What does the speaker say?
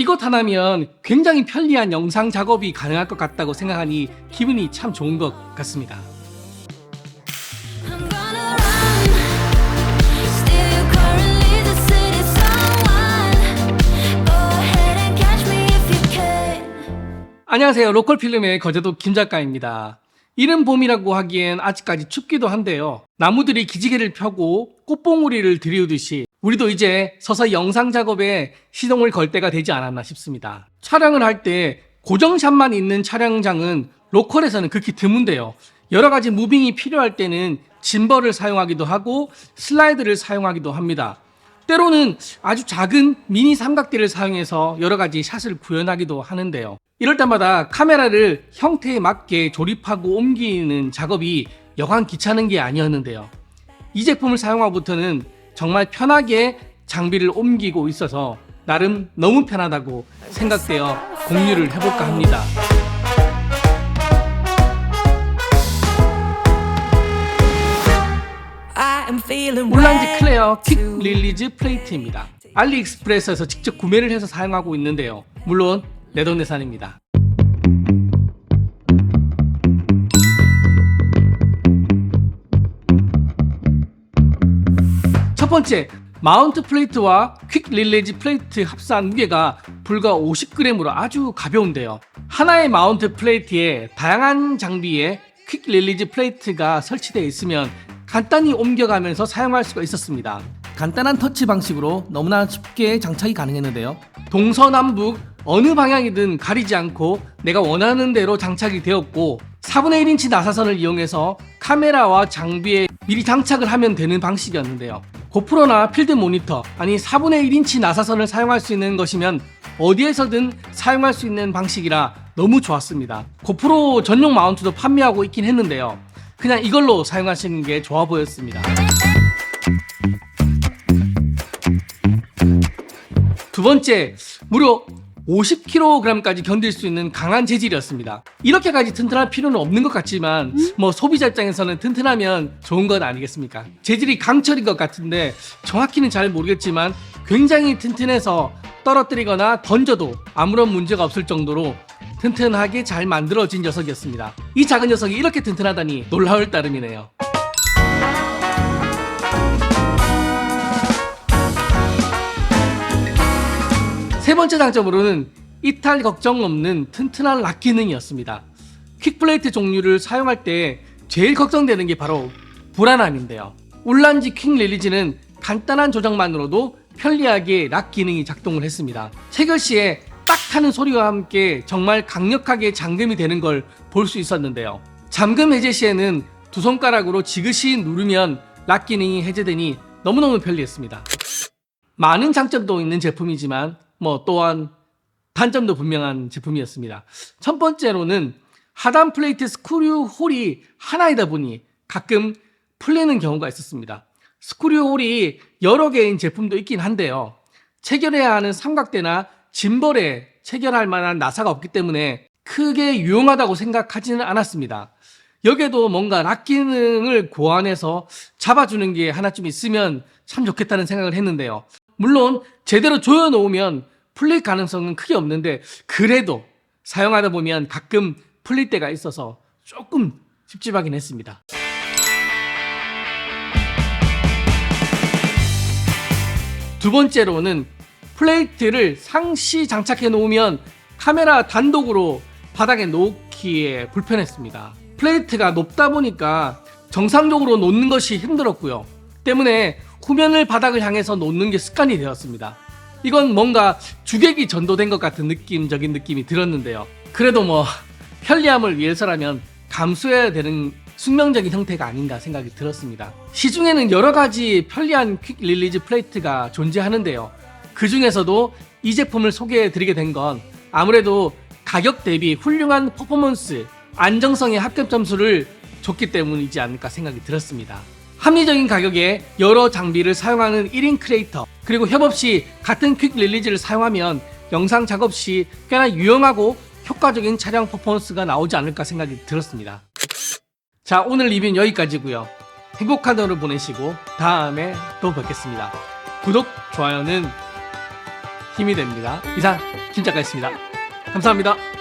이것 하나면 굉장히 편리한 영상 작업이 가능할 것 같다고 생각하니 기분이 참 좋은 것 같습니다. 안녕하세요. 로컬 필름의 거제도 김 작가입니다. 이른 봄이라고 하기엔 아직까지 춥기도 한데요. 나무들이 기지개를 펴고 꽃봉오리를 들이우듯이 우리도 이제 서서히 영상 작업에 시동을 걸 때가 되지 않았나 싶습니다. 촬영을 할 때 고정샷만 있는 촬영장은 로컬에서는 극히 드문데요. 여러 가지 무빙이 필요할 때는 짐벌을 사용하기도 하고 슬라이드를 사용하기도 합니다. 때로는 아주 작은 미니 삼각대를 사용해서 여러 가지 샷을 구현하기도 하는데요. 이럴 때마다 카메라를 형태에 맞게 조립하고 옮기는 작업이 여간 귀찮은 게 아니었는데요. 이 제품을 사용하고부터는 정말 편하게 장비를 옮기고 있어서 나름 너무 편하다고 생각되어 공유를 해볼까 합니다. 올란지 클레어 퀵 릴리즈 플레이트입니다. 알리익스프레스에서 직접 구매를 해서 사용하고 있는데요. 물론 내돈내산입니다. 번째, 마운트 플레이트와 퀵 릴리즈 플레이트 합산 무게가 불과 50g으로 아주 가벼운데요. 하나의 마운트 플레이트에 다양한 장비에 퀵 릴리즈 플레이트가 설치되어 있으면 간단히 옮겨가면서 사용할 수가 있었습니다. 간단한 터치 방식으로 너무나 쉽게 장착이 가능했는데요. 동서남북 어느 방향이든 가리지 않고 내가 원하는 대로 장착이 되었고 4분의 1인치 나사선을 이용해서 카메라와 장비에 미리 장착을 하면 되는 방식이었는데요. 고프로나 필드 모니터 아니 4분의 1인치 나사선을 사용할 수 있는 것이면 어디에서든 사용할 수 있는 방식이라 너무 좋았습니다. 고프로 전용 마운트도 판매하고 있긴 했는데요. 그냥 이걸로 사용하시는 게 좋아 보였습니다. 두 번째, 무려 50kg까지 견딜 수 있는 강한 재질이었습니다. 이렇게까지 튼튼할 필요는 없는 것 같지만 뭐 소비자 입장에서는 튼튼하면 좋은 건 아니겠습니까? 재질이 강철인 것 같은데 정확히는 잘 모르겠지만 굉장히 튼튼해서 떨어뜨리거나 던져도 아무런 문제가 없을 정도로 튼튼하게 잘 만들어진 녀석이었습니다. 이 작은 녀석이 이렇게 튼튼하다니 놀라울 따름이네요. 세 번째 장점으로는 이탈 걱정 없는 튼튼한 락 기능이었습니다. 퀵플레이트 종류를 사용할 때 제일 걱정되는 게 바로 불안함인데요. 울란지 퀵 릴리즈는 간단한 조정만으로도 편리하게 락 기능이 작동을 했습니다. 체결 시에 딱 하는 소리와 함께 정말 강력하게 잠금이 되는 걸 볼 수 있었는데요. 잠금 해제 시에는 두 손가락으로 지그시 누르면 락 기능이 해제되니 너무너무 편리했습니다. 많은 장점도 있는 제품이지만 뭐 또한 단점도 분명한 제품이었습니다. 첫 번째로는 하단 플레이트 스크류 홀이 하나이다 보니 가끔 풀리는 경우가 있었습니다. 스크류 홀이 여러 개인 제품도 있긴 한데요. 체결해야 하는 삼각대나 짐벌에 체결할 만한 나사가 없기 때문에 크게 유용하다고 생각하지는 않았습니다. 여기에도 뭔가 락 기능을 고안해서 잡아주는 게 하나쯤 있으면 참 좋겠다는 생각을 했는데요. 물론 제대로 조여놓으면 풀릴 가능성은 크게 없는데 그래도 사용하다 보면 가끔 풀릴 때가 있어서 조금 찝찝하긴 했습니다. 두 번째로는 플레이트를 상시 장착해 놓으면 카메라 단독으로 바닥에 놓기에 불편했습니다. 플레이트가 높다 보니까 정상적으로 놓는 것이 힘들었고요. 때문에 후면을 바닥을 향해서 놓는 게 습관이 되었습니다. 이건 뭔가 주객이 전도된 것 같은 느낌적인 느낌이 들었는데요. 그래도 뭐 편리함을 위해서라면 감수해야 되는 숙명적인 형태가 아닌가 생각이 들었습니다. 시중에는 여러 가지 편리한 퀵 릴리즈 플레이트가 존재하는데요. 그 중에서도 이 제품을 소개해 드리게 된 건 아무래도 가격 대비 훌륭한 퍼포먼스, 안정성의 합격 점수를 줬기 때문이지 않을까 생각이 들었습니다. 합리적인 가격에 여러 장비를 사용하는 1인 크리에이터, 그리고 협업 시 같은 퀵 릴리즈를 사용하면 영상 작업 시 꽤나 유용하고 효과적인 촬영 퍼포먼스가 나오지 않을까 생각이 들었습니다. 자, 오늘 리뷰는 여기까지고요. 행복한 하루 보내시고 다음에 또 뵙겠습니다. 구독, 좋아요는 힘이 됩니다. 이상 김 작가였습니다. 감사합니다.